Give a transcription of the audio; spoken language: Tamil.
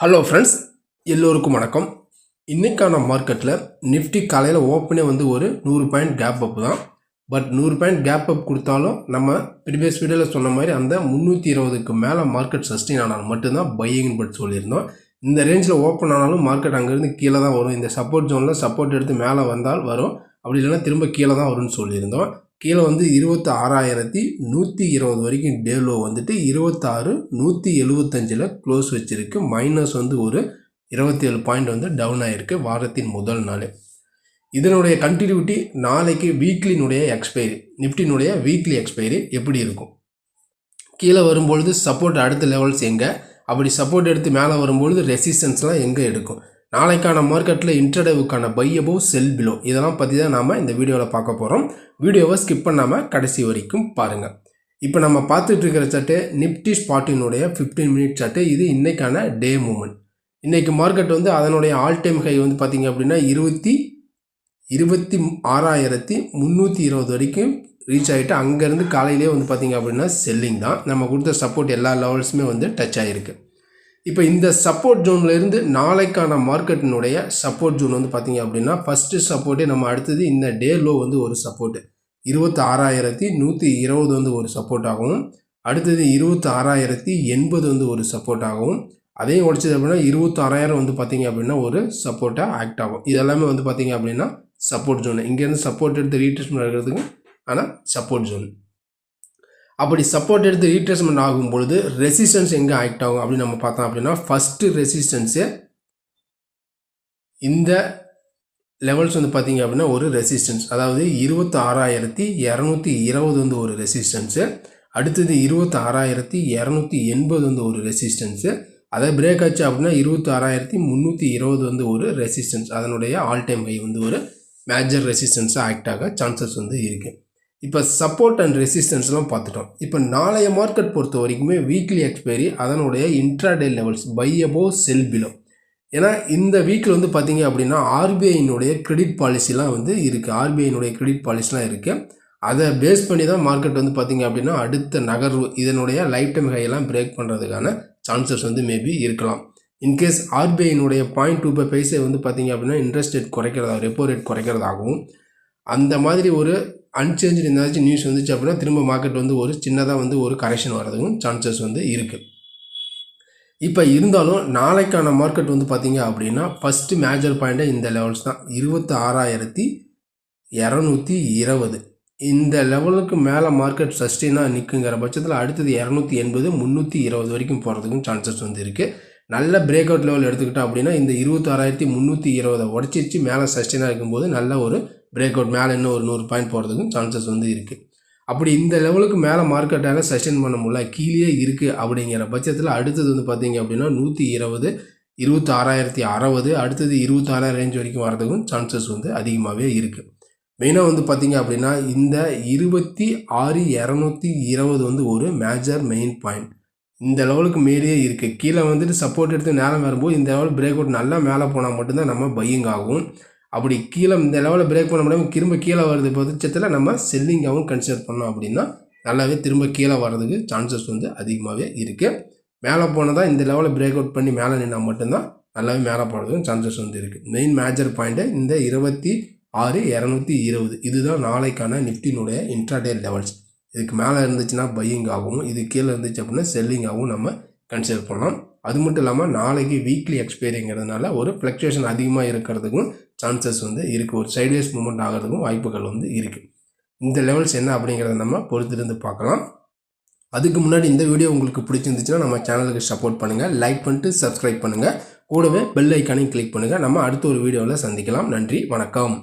ஹலோ ஃப்ரெண்ட்ஸ் எல்லோருக்கும் வணக்கம். இன்றைக்கான மார்க்கெட்டில் நிஃப்டி காலையில் ஓப்பனே வந்து ஒரு நூறு பாயிண்ட் கேப் அப் தான். பட் நூறு பாயிண்ட் கேப் அப் கொடுத்தாலும் நம்ம ப்ரீவியஸ் வீடியோவில் சொன்ன மாதிரி அந்த முந்நூற்றி இருபதுக்கு மேலே மார்க்கெட் சஸ்டெயின் ஆனால் மட்டும்தான் பையிங் பட் சொல்லியிருந்தோம். இந்த ரேஞ்சில் ஓப்பன் ஆனாலும் மார்க்கெட் அங்கேருந்து கீழே தான் வரும். இந்த சப்போர்ட் ஜோனில் சப்போர்ட் எடுத்து மேலே வந்தால் வரும். அப்படி இல்லைன்னா திரும்ப கீழே தான் வரும்னு சொல்லியிருந்தோம். கீழே வந்து இருபத்தி ஆறாயிரத்தி நூற்றி இருபது வரைக்கும் டேலோ வந்துட்டு இருபத்தாறு நூற்றி எழுபத்தஞ்சில் க்ளோஸ் வச்சுருக்கு. மைனஸ் வந்து ஒரு இருபத்தேழு பாயிண்ட் வந்து டவுன் ஆகிருக்கு வாரத்தின் முதல் நாள். இதனுடைய கண்டினியூட்டி நாளைக்கு வீக்லினுடைய எக்ஸ்பைரி நிஃப்டினுடைய வீக்லி எக்ஸ்பைரி எப்படி இருக்கும்? கீழே வரும்பொழுது சப்போர்ட் அடுத்த லெவல்ஸ் எங்கே? அப்படி சப்போர்ட் எடுத்து மேலே வரும்பொழுது ரெசிஸ்டன்ஸ்லாம் எங்கே எடுக்கும்? நாளைக்கான மார்க்கெட்டில் இன்ட்ரடேவுக்கான பை அபோவ் செல் பிலோ இதெல்லாம் பற்றி தான் நாம் இந்த வீடியோவில் பார்க்க போகிறோம் வீடியோவை ஸ்கிப் பண்ணாமல் கடைசி வரைக்கும் பாருங்கள் இப்போ நம்ம பார்த்துட்டு இருக்கிற சட்டு நிப்டி ஸ்பாட்டினுடைய 15 மினிட் சட்டு இது இன்றைக்கான டே மூமெண்ட் இன்றைக்கு மார்க்கெட் வந்து அதனுடைய ஆல் டைம் ஹை வந்து பார்த்தீங்க அப்படின்னா இருபத்தி இருபத்தி ஆறாயிரத்தி முந்நூற்றி இருபது வரைக்கும் ரீச் ஆகிட்டு அங்கேருந்து காலையிலே வந்து பார்த்திங்க அப்படின்னா செல்லிங் தான். நம்ம கொடுத்த சப்போர்ட் எல்லா லெவல்ஸுமே வந்து டச் ஆகிருக்கு இப்போ இந்த சப்போர்ட் ஜோன்லேருந்து நாளைக்கான மார்க்கெட்டினுடைய சப்போர்ட் ஜோன் வந்து பார்த்தீங்க அப்படின்னா ஃபஸ்ட்டு சப்போர்ட்டே நம்ம அடுத்தது இந்த டே லோ வந்து ஒரு சப்போர்ட்டு இருபத்தி ஆறாயிரத்தி நூற்றி இருபது வந்து ஒரு சப்போர்ட் ஆகும். அடுத்தது இருபத்தி ஆறாயிரத்தி எண்பது வந்து ஒரு சப்போர்ட் ஆகும். அதையும் உடைச்சது அப்படின்னா இருபத்தாறாயிரம் வந்து பார்த்தீங்க அப்படின்னா ஒரு சப்போர்ட்டாக ஆக்ட் ஆகும். இதெல்லாமே வந்து பார்த்தீங்க அப்படின்னா சப்போர்ட் ஜோன் இங்கேருந்து சப்போர்ட் எடுத்து ரீட்ரெஸ்மெண்ட் எடுக்கிறதுக்கு ஆனால் சப்போர்ட் ஜோன் அப்படி சப்போர்ட் எடுத்து ரீட்ரேஸ்மெண்ட் ஆகும் பொழுது ரெசிஸ்டன்ஸ் எங்கே ஆக்ட் ஆகும் அப்படின்னு நம்ம பார்த்தோம் அப்படின்னா ஃபஸ்ட்டு ரெசிஸ்டன்ஸு இந்த லெவல்ஸ் வந்து பார்த்தீங்க அப்படின்னா ஒரு ரெசிஸ்டன்ஸ் அதாவது இருபத்தாறாயிரத்தி இரநூத்தி இருபது வந்து ஒரு ரெசிஸ்டன்ஸு அடுத்தது இருபத்தாறாயிரத்தி இரநூத்தி எண்பது வந்து ஒரு ரெசிஸ்டன்ஸு அதை பிரேக் ஆச்சு அப்படின்னா இருபத்தி ஆறாயிரத்தி முந்நூற்றி இருபது வந்து ஒரு ரெசிஸ்டன்ஸ் அதனுடைய ஆல் டைம் ஹை வந்து ஒரு மேஜர் ரெசிஸ்டன்ஸாக ஆக்ட் ஆக சான்சஸ் வந்து இருக்குது இப்போ சப்போர்ட் அண்ட் ரெசிஸ்டன்ஸ்லாம் பார்த்துட்டோம். இப்போ நாளைய மார்க்கெட் பொறுத்த வரைக்குமே வீக்லி எக்ஸ்பைரி அதனுடைய intraday levels buy above sell below ஏன்னா இந்த வீக்கில் வந்து பார்த்தீங்க அப்படின்னா ஆர்பிஐனுடைய கிரெடிட் பாலிசிலாம் வந்து இருக்குது ஆர்பிஐனுடைய கிரெடிட் பாலிசிலாம் இருக்குது அதை பேஸ் பண்ணி தான் மார்க்கெட் வந்து பார்த்தீங்க அப்படின்னா அடுத்த நகர்வு இதனுடைய லைஃப் டைம் ஹையெல்லாம் பிரேக் பண்ணுறதுக்கான சான்சஸ் வந்து மேபி இருக்கலாம். இன்கேஸ் ஆர்பிஐனுடைய பாயிண்ட் டூ ஃபைவ் பைசை வந்து பார்த்தீங்க அப்படின்னா இன்ட்ரெஸ்ட் ரேட் குறைக்கிறதா ரெப்போ ரேட் குறைக்கிறதாகவும் அந்த மாதிரி ஒரு அன்சேஞ்சு இருந்தாச்சும் நியூஸ் வந்துச்சு அப்படின்னா திரும்ப மார்க்கெட் வந்து ஒரு சின்னதாக வந்து ஒரு கரெக்ஷன் வர்றதுக்கும் சான்சஸ் வந்து இருக்குது இப்போ இருந்தாலும் நாளைக்கான மார்க்கெட் வந்து பார்த்தீங்க அப்படின்னா ஃபஸ்ட்டு மேஜர் பாயிண்ட்டே இந்த லெவல்ஸ் தான். இருபத்தி ஆறாயிரத்தி இரநூத்தி இருபது. இந்த லெவலுக்கு மேலே மார்க்கெட் சஸ்டெயினாக நிற்குங்கிற பட்சத்தில் அடுத்தது இரநூத்தி எண்பது முந்நூற்றி இருபது வரைக்கும் போகிறதுக்கும் சான்சஸ் வந்து இருக்குது நல்ல பிரேக் அவுட் லெவல் எடுத்துக்கிட்டோம் அப்படின்னா இந்த இருபத்தாறாயிரத்தி முந்நூற்றி இருபதை உடச்சிச்சு மேலே சஸ்டெயினாக இருக்கும்போது நல்ல ஒரு பிரேக் அவுட் மேலே இன்னும் ஒரு நூறு பாயிண்ட் போகிறதுக்கும் சான்சஸ் வந்து இருக்குது அப்படி இந்த லெவலுக்கு மேலே மார்க்கெட்டால் சஸ்டெயின் பண்ண முடியல கீழே இருக்குது அப்படிங்கிற பட்சத்தில் அடுத்தது வந்து பார்த்திங்க அப்படின்னா நூற்றி இருபது இருபத்தாறாயிரத்தி அறுபது அடுத்தது இருபத்தாறாயிரம் ரேஞ்ச் வரைக்கும் வரதுக்கும் சான்சஸ் வந்து அதிகமாகவே இருக்குது மெயினாக வந்து பார்த்தீங்க அப்படின்னா இந்த இருபத்தி ஆறு இரநூத்தி இருபது வந்து ஒரு மேஜர் மெயின் பாயிண்ட் இந்த லெவலுக்கு மேலேயே இருக்குது கீழே வந்துட்டு சப்போர்ட் எடுத்து நேரம் வரும்போது இந்த லெவல் பிரேக் அவுட் நல்லா மேலே போனால் மட்டும்தான் நம்ம பையிங் ஆகும். அப்படி கீழே இந்த லெவலில் பிரேக் பண்ண முடியாமல் திரும்ப கீழே வருது பட்சத்தில் நம்ம செல்லிங்காகவும் கன்சிடர் பண்ணோம் அப்படின்னா நல்லாவே திரும்ப கீழே வர்றதுக்கு சான்சஸ் வந்து அதிகமாகவே இருக்குது மேலே போனதாக இந்த லெவலில் பிரேக் அவுட் பண்ணி மேலே நின்னால் மட்டும்தான் நல்லாவே மேலே போகிறதுக்கும் சான்சஸ் வந்து இருக்குது மெயின் மேஜர் பாயிண்ட்டு இந்த இருபத்தி ஆறு இரநூத்தி இருபது. இதுதான் நாளைக்கான நிஃப்டினுடைய இன்ட்ராடே லெவல்ஸ் இதுக்கு மேலே இருந்துச்சுன்னா பையிங் ஆகும். இது கீழே இருந்துச்சு அப்படின்னா செல்லிங்காகவும் நம்ம கன்சிடர் பண்ணலாம். அது மட்டும் இல்லாமல் நாளைக்கு வீக்லி எக்ஸ்பைரிங்கிறதுனால ஒரு ஃப்ளக்சுவேஷன் அதிகமாக இருக்கிறதுக்கும் சான்சஸ் வந்து இருக்குது ஒரு சைட்வேஸ் மூமெண்ட் ஆகிறதுக்கும் வாய்ப்புகள் வந்து இருக்குது இந்த லெவல்ஸ் என்ன அப்படிங்கிறத நம்ம பொறுத்திருந்து பார்க்கலாம். அதுக்கு முன்னாடி இந்த வீடியோ உங்களுக்கு பிடிச்சிருந்துச்சுன்னா நம்ம சேனலுக்கு சப்போர்ட் பண்ணுங்கள் லைக் பண்ணிட்டு சப்ஸ்கிரைப் பண்ணுங்கள் கூடவே பெல் ஐக்கானையும் கிளிக் பண்ணுங்கள் நம்ம அடுத்த ஒரு வீடியோவில் சந்திக்கலாம். நன்றி. வணக்கம்.